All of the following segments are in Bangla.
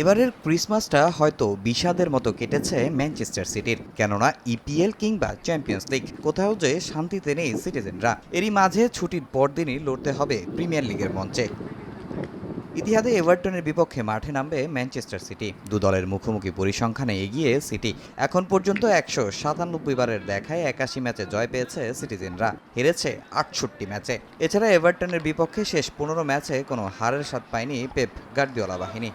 এবারের ক্রিসমাসটা হয়তো বিষাদের মতো কেটেছে ম্যানচেস্টার সিটির, কেননা ইপিএল কিংবা চ্যাম্পিয়ন্স লিগ। কোথাও যে শান্তিতে নেই সিটিজেনরা। এরই মাঝে ছুটির পরদিনই লড়তে হবে প্রিমিয়ার লিগের মঞ্চে। ইতিহাদে এভারটনের বিপক্ষে মাঠে নামবে ম্যানচেস্টার সিটি। দু দলের মুখোমুখি পরিসংখ্যানে এগিয়ে সিটি। এখন পর্যন্ত একশো সাতানব্বই বারের দেখায় একাশি ম্যাচে জয় পেয়েছে সিটিজেনরা। হেরেছে আটষট্টি ম্যাচে। এছাড়া এভারটনের বিপক্ষে শেষ পনেরো ম্যাচে কোনো হারের স্বাদ পায়নি পেপ গার্দিওলা বাহিনী।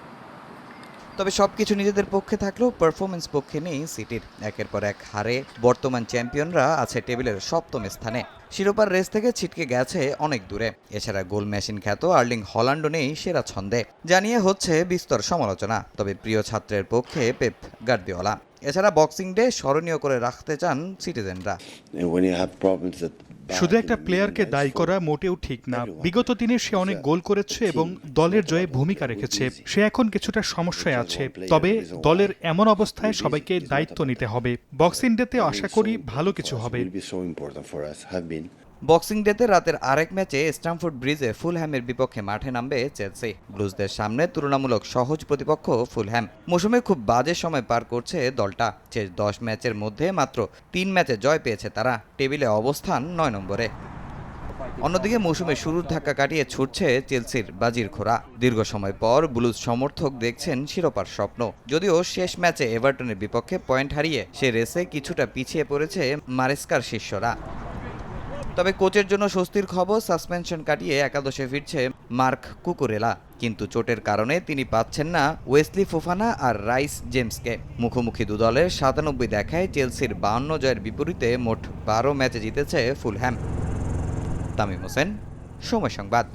তবে সবকিছু নিজেদের পক্ষে থাকলেও পারফরমেন্স পক্ষে নেই সিটির। একের পর এক হারে বর্তমান চ্যাম্পিয়নরা আছে টেবিলের সপ্তম স্থানে। শিরোপার রেস থেকে ছিটকে গেছে অনেক দূরে। এছাড়া গোল মেশিন খ্যাত আর্লিং হল্যান্ডও নেই সেরা ছন্দে। জানিয়ে হচ্ছে বিস্তর সমালোচনা। তবে প্রিয় ছাত্রের পক্ষে পেপ গার্দিওলা। এছাড়া বক্সিং ডে স্মরণীয় করে রাখতে চান সিটিজেনরা শুধু একটা প্লেয়ারকে দায়ী করা মোটেও ঠিক না। বিগত দিনে সে অনেক গোল করেছে এবং দলের জয়ে ভূমিকা রেখেছে। সে এখন কিছুটা সমস্যায় আছে। তবে দলের এমন অবস্থায় সবাইকে দায়িত্ব নিতে হবে। বক্সিং ডেতে আশা করি ভালো কিছু হবে। বক্সিং ডেতে রাতের আরেক ম্যাচে স্ট্যামফোর্ড ব্রিজে ফুলহ্যামের বিপক্ষে মাঠে নামবে চেলসি। ব্লুজদের সামনে তুলনামূলক সহজ প্রতিপক্ষ ফুলহ্যাম। মৌসুমে খুব বাজে সময় পার করছে দলটা। শেষ দশ ম্যাচের মধ্যে মাত্র তিন ম্যাচে জয় পেয়েছে তারা। টেবিলে অবস্থান নয় নম্বরে। অন্যদিকে মৌসুমে শুরুর ধাক্কা কাটিয়ে ছুটছে চেলসির বাজির খোরা। দীর্ঘ সময় পর ব্লুজ সমর্থক দেখছেন শিরোপার স্বপ্ন। যদিও শেষ ম্যাচে এভারটনের বিপক্ষে পয়েন্ট হারিয়ে সে রেসে কিছুটা পিছিয়ে পড়েছে মারেস্কার শিষ্যরা। তবে কোচের জন্য স্বস্তির খবর, সাসপেনশন কাটিয়ে একাদশে ফিরছে মার্ক কুকুরেলা। কিন্তু চোটের কারণে তিনি পাচ্ছেন না ওয়েসলি ফোফানা আর রাইস জেমসকে। মুখোমুখি দুদলের সাতানব্বই দেখায় চেলসির বাউন্ন জয়ের বিপরীতে মোট বারো ম্যাচে জিতেছে ফুলহ্যাম। তামিম হোসেন, সময় সংবাদ।